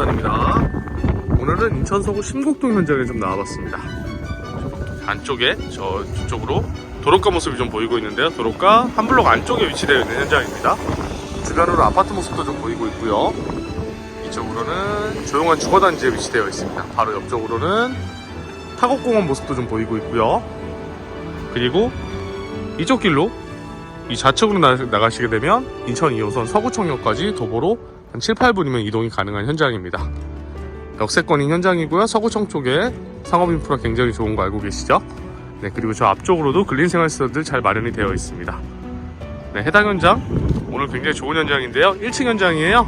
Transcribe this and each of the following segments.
부동산입니다. 오늘은 인천 서구 심곡동 현장에 좀 나와봤습니다. 안쪽에 저 뒤쪽으로 도로가 모습이 좀 보이고 있는데요. 도로가 한 블록 안쪽에 위치되어 있는 현장입니다. 주변으로 아파트 모습도 좀 보이고 있고요. 이쪽으로는 조용한 주거단지에 위치되어 있습니다. 바로 옆쪽으로는 타곡공원 모습도 좀 보이고 있고요. 그리고 이쪽 길로 이 좌측으로 나, 나가시게 되면 인천 2호선 서구청역까지 도보로 한 7, 8분이면 이동이 가능한 현장입니다. 역세권인 현장이고요. 서구청 쪽에 상업 인프라 굉장히 좋은 거 알고 계시죠? 네, 그리고 저 앞쪽으로도 근린 생활시설들 잘 마련이 되어 있습니다. 네, 해당 현장 오늘 굉장히 좋은 현장인데요. 1층 현장이에요.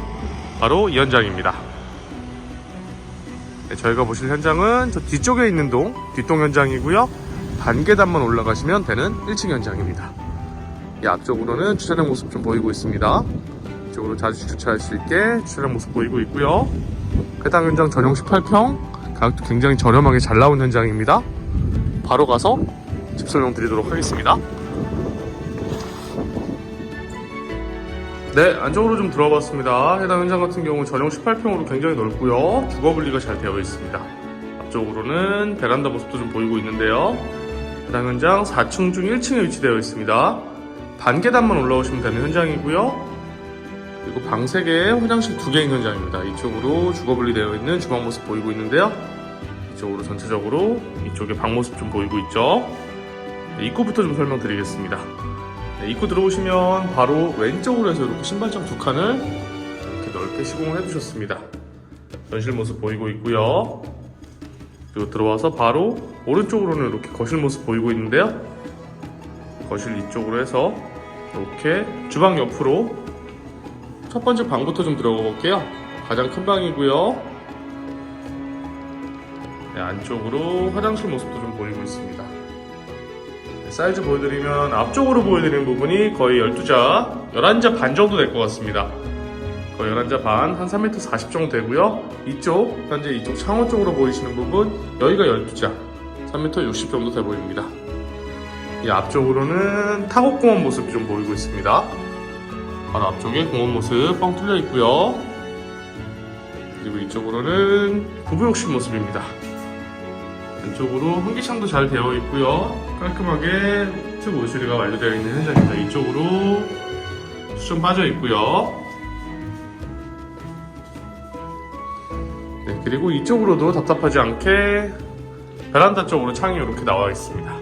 바로 이 현장입니다. 네, 저희가 보실 현장은 저 뒤쪽에 있는 동, 뒷동 현장이고요. 반계단만 올라가시면 되는 1층 현장입니다. 이 앞쪽으로는 주차장 모습 좀 보이고 있습니다. 이쪽으로 자주 주차할 수 있게 주차장 모습 보이고 있고요. 해당 현장 전용 18평, 가격도 굉장히 저렴하게 잘 나온 현장입니다. 바로 가서 집 설명 드리도록 하겠습니다. 네, 안쪽으로 좀 들어봤습니다. 해당 현장 같은 경우 전용 18평으로 굉장히 넓고요. 주거 분리가 잘 되어 있습니다. 앞쪽으로는 베란다 모습도 좀 보이고 있는데요. 해당 현장 4층 중 1층에 위치되어 있습니다. 반계단만 올라오시면 되는 현장이고요. 그리고 방 3개, 화장실 2개인 현장입니다. 이쪽으로 주거 분리되어 있는 주방 모습 보이고 있는데요. 이쪽으로 전체적으로 이쪽에 방 모습 좀 보이고 있죠. 네, 입구부터 좀 설명드리겠습니다. 네, 입구 들어오시면 바로 왼쪽으로 해서 이렇게 신발장 두 칸을 이렇게 넓게 시공을 해주셨습니다. 전실 모습 보이고 있고요. 그리고 들어와서 바로 오른쪽으로는 이렇게 거실 모습 보이고 있는데요. 거실 이쪽으로 해서 이렇게 주방 옆으로 첫 번째 방부터 좀 들어가 볼게요. 가장 큰 방이고요. 네, 안쪽으로 화장실 모습도 좀 보이고 있습니다. 네, 사이즈 보여드리면 앞쪽으로 보여드리는 부분이 거의 12자, 11자 반 정도 될 것 같습니다. 거의 11자 반, 한 3m 40 정도 되고요. 이쪽, 현재 이쪽 창호 쪽으로 보이시는 부분, 여기가 12자, 3m 60 정도 돼 보입니다. 이 앞쪽으로는 타곡공원 모습이 좀 보이고 있습니다. 바로 앞쪽에 공원 모습 뻥 뚫려 있고요. 그리고 이쪽으로는 부부욕실 모습입니다. 안쪽으로 환기창도 잘 되어 있고요. 깔끔하게 특 오수리가 완료되어 있는 현장입니다. 이쪽으로 수좀 빠져 있고요. 네, 그리고 이쪽으로도 답답하지 않게 베란다 쪽으로 창이 이렇게 나와 있습니다.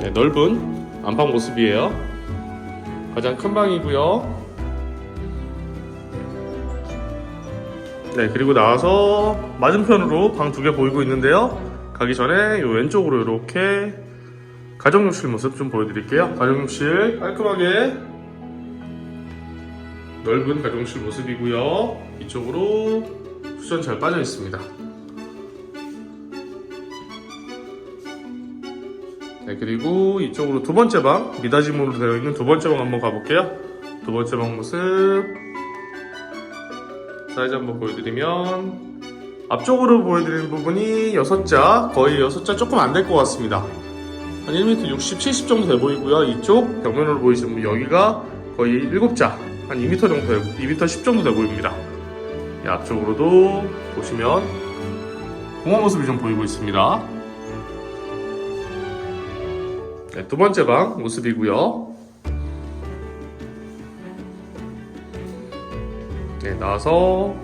네, 넓은 안방 모습이에요. 가장 큰 방이고요. 네, 그리고 나와서 맞은편으로 방 두 개 보이고 있는데요. 가기 전에 이 왼쪽으로 이렇게 가정욕실 모습 좀 보여드릴게요. 가정욕실 깔끔하게 넓은 가정욕실 모습이고요. 이쪽으로 수전 잘 빠져 있습니다. 네, 그리고 이쪽으로 두 번째 방, 미닫이문으로 되어 있는 두 번째 방 한번 가볼게요. 두 번째 방 모습. 사이즈 한번 보여드리면, 앞쪽으로 보여드리는 부분이 6자, 거의 6자 조금 안 될 것 같습니다. 한 1m 60, 70 정도 돼 보이고요. 이쪽 벽면으로 보이시는 분, 여기가 거의 7자, 한 2m 정도 되고, 2m 10 정도 돼 보입니다. 이 앞쪽으로도 보시면, 공원 모습이 좀 보이고 있습니다. 네, 두 번째 방 모습이고요. 네, 나와서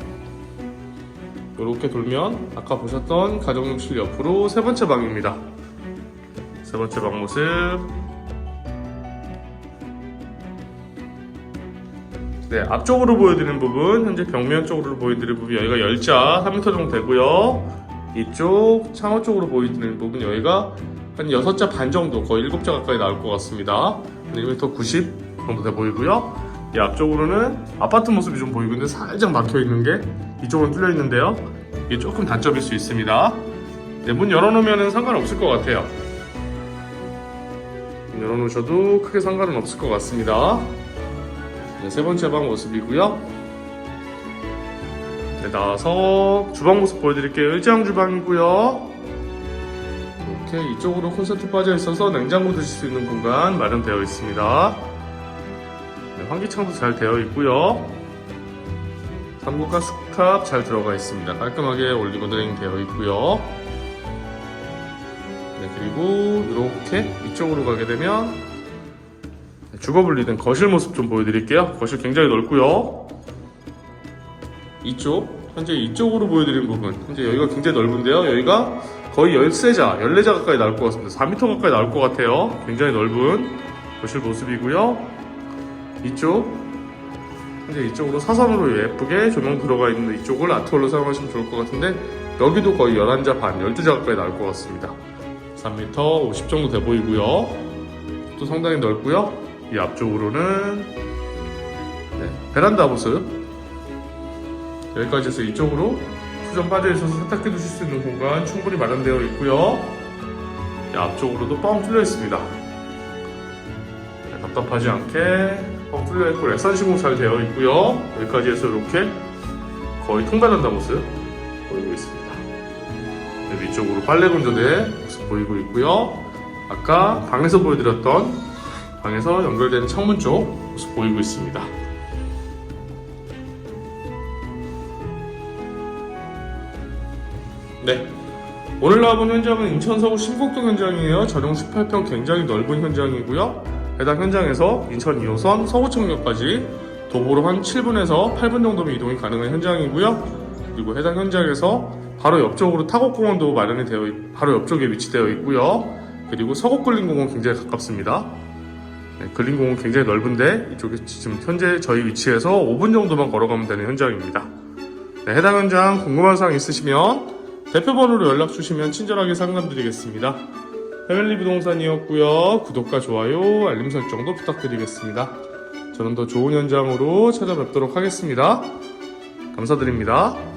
이렇게 돌면 아까 보셨던 가정욕실 옆으로 세 번째 방입니다. 세 번째 방 모습. 네, 앞쪽으로 보여드리는 부분, 현재 벽면 쪽으로 보여드리는 부분 여기가 열자 3m 정도 되고요. 이쪽 창호 쪽으로 보여드리는 부분 여기가 한 6자 반 정도, 거의 7자 가까이 나올 것 같습니다. 1m 90 정도 돼 보이고요. 이 앞쪽으로는 아파트 모습이 좀 보이고 있는데 살짝 막혀 있는 게 이쪽은 뚫려 있는데요. 이게 조금 단점일 수 있습니다. 네, 문 열어놓으면 상관없을 것 같아요. 문 열어놓으셔도 크게 상관은 없을 것 같습니다. 네, 세 번째 방 모습이고요. 네, 나와서 주방 모습 보여드릴게요. 일장 주방이고요. 이렇게 이쪽으로 콘센트 빠져 있어서 냉장고 드실 수 있는 공간 마련되어 있습니다. 네, 환기창도 잘 되어 있고요. 3구가 수캅 잘 들어가 있습니다. 깔끔하게 올리고 드레인 되어 있고요. 네, 그리고 이렇게 이쪽으로 가게 되면 주거 분리된 거실 모습 좀 보여드릴게요. 거실 굉장히 넓고요. 이쪽, 현재 이쪽으로 보여드린 부분, 현재 여기가 굉장히 넓은데요. 여기가 거의 13자, 14자 가까이 나올 것 같습니다. 4m 가까이 나올 것 같아요. 굉장히 넓은 거실 모습이고요. 이쪽, 현재 이쪽으로 사선으로 예쁘게 조명 들어가 있는 이쪽을 아트홀로 사용하시면 좋을 것 같은데 여기도 거의 11자 반, 12자 가까이 나올 것 같습니다. 3m 50 정도 돼 보이고요. 또 상당히 넓고요. 이 앞쪽으로는 네, 베란다 모습 여기까지 해서 이쪽으로 수전 빠져 있어서 세탁기 두실 수 있는 공간 충분히 마련되어 있고요. 이 앞쪽으로도 뻥 뚫려 있습니다. 네, 답답하지 않게 뻥 뚫려 있고 레선 시공 잘 되어 있고요. 여기까지 해서 이렇게 거의 통배란다 모습 보이고 있습니다. 네, 위쪽으로 빨래 건조대 모습 보이고 있고요. 아까 방에서 보여드렸던 방에서 연결되는 창문 쪽 모습 보이고 있습니다. 네. 오늘 나와본 현장은 인천 서구 신곡동 현장이에요. 전용 18평 굉장히 넓은 현장이고요. 해당 현장에서 인천 2호선 서구청역까지 도보로 한 7분에서 8분 정도면 이동이 가능한 현장이고요. 그리고 해당 현장에서 바로 옆쪽으로 타곡공원도 마련이 되어 있, 바로 옆쪽에 위치되어 있고요. 그리고 서곡근린공원 굉장히 가깝습니다. 네, 근린공원 굉장히 넓은데 이쪽에 지금 현재 저희 위치에서 5분 정도만 걸어가면 되는 현장입니다. 네, 해당 현장 궁금한 사항 있으시면 대표 번호로 연락 주시면 친절하게 상담드리겠습니다. 패밀리 부동산이었고요. 구독과 좋아요, 알림 설정도 부탁드리겠습니다. 저는 더 좋은 현장으로 찾아뵙도록 하겠습니다. 감사드립니다.